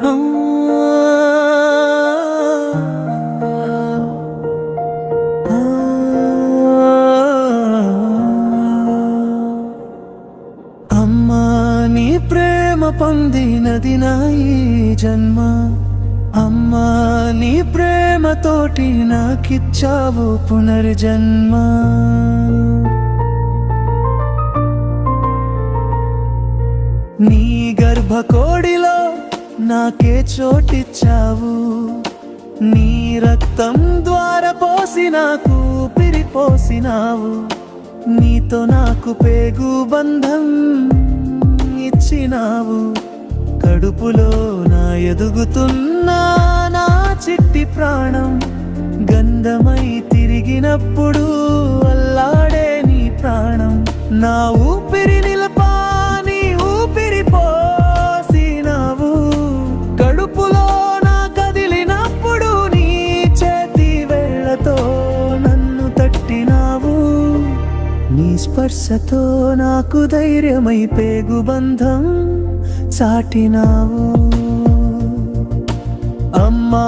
అమ్మా నీ ప్రేమ పొందినది నా ఈ జన్మ. అమ్మా నీ ప్రేమతోటి నాకిచ్చావు పునర్జన్మ. నీ గర్భకోడిలో నాకే చోటిచ్చావు. నీ రక్తం ద్వారా పోసి నాకు పిరిపోసినావు నీతో నాకు పేగు బంధం ఇచ్చినావు. కడుపులో నా ఎదుగుతున్నా నా చిట్టి ప్రాణం గంధమై తిరిగినప్పుడు అల్లాడే నీ ప్రాణం. నా ఊపిరిని నీ స్పర్శతో నాకు ధైర్యమై పేగు బంధం చాటినావు. అమ్మా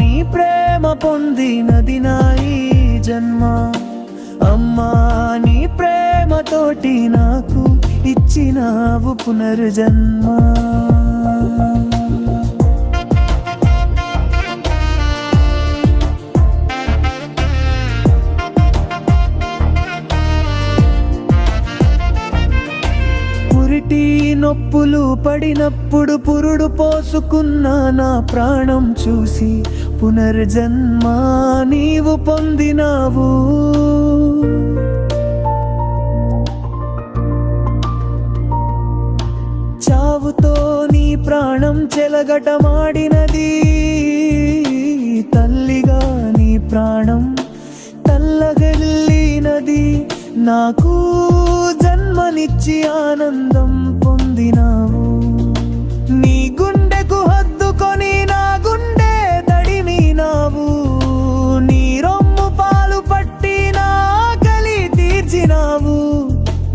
నీ ప్రేమ పొందినది నా ఈ జన్మ. అమ్మా నీ ప్రేమతోటి నాకు ఇచ్చినావు పునర్జన్మ. అప్పులు పడినప్పుడు పురుడు పోసుకున్న నా ప్రాణం చూసి పునర్జన్మ నీవు పొందినావు. చావుతో నీ ప్రాణం చెలగటమాడినది. తల్లిగా నీ ప్రాణం తల్లగల్లినది. నాకు జన్మనిచ్చి ఆనందం పొందినావు. నీ గుండెకు హద్దుకొని నా గుండె తడిమినావు. నీ రొమ్ము పాలు పట్టి నా ఆకలి తీర్చినావు.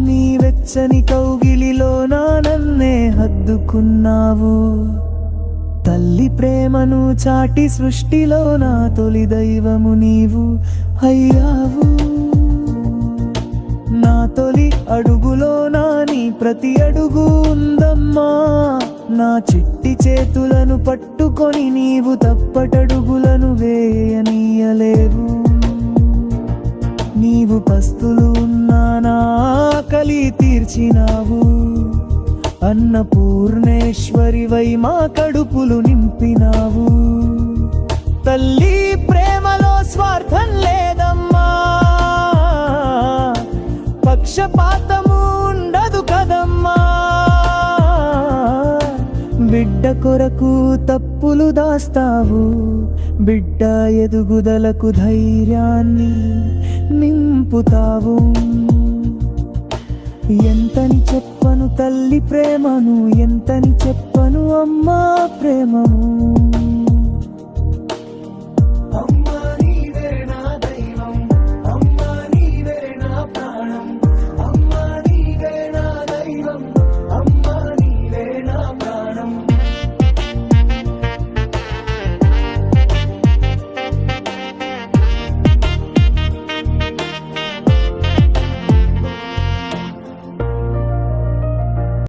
నీ వెచ్చని కౌగిలిలో నా నన్నే హద్దుకున్నావు. తల్లి ప్రేమను చాటి సృష్టిలో నా తొలి దైవము నీవు అయ్యావు. అడుగులో నాని ప్రతి అడుగు ఉందమ్మా. నా చిట్టి చేతులను పట్టుకొని నీవు తప్పటడుగులను వేయనీయలేవు. నీవు పస్తులు ఉన్నా నా ఆకలి తీర్చినావు. అన్నపూర్ణేశ్వరివై మా కడుపులు నింపినావు. తల్లి ప్రేమలో స్వార్థం బిడ్డ కొరకు తప్పులు దాస్తావు. బిడ్డ ఎదుగుదలకు ధైర్యాన్ని నింపుతావు. ఎంతని చెప్పను తల్లి ప్రేమను ఎంతని చెప్పను అమ్మా ప్రేమను.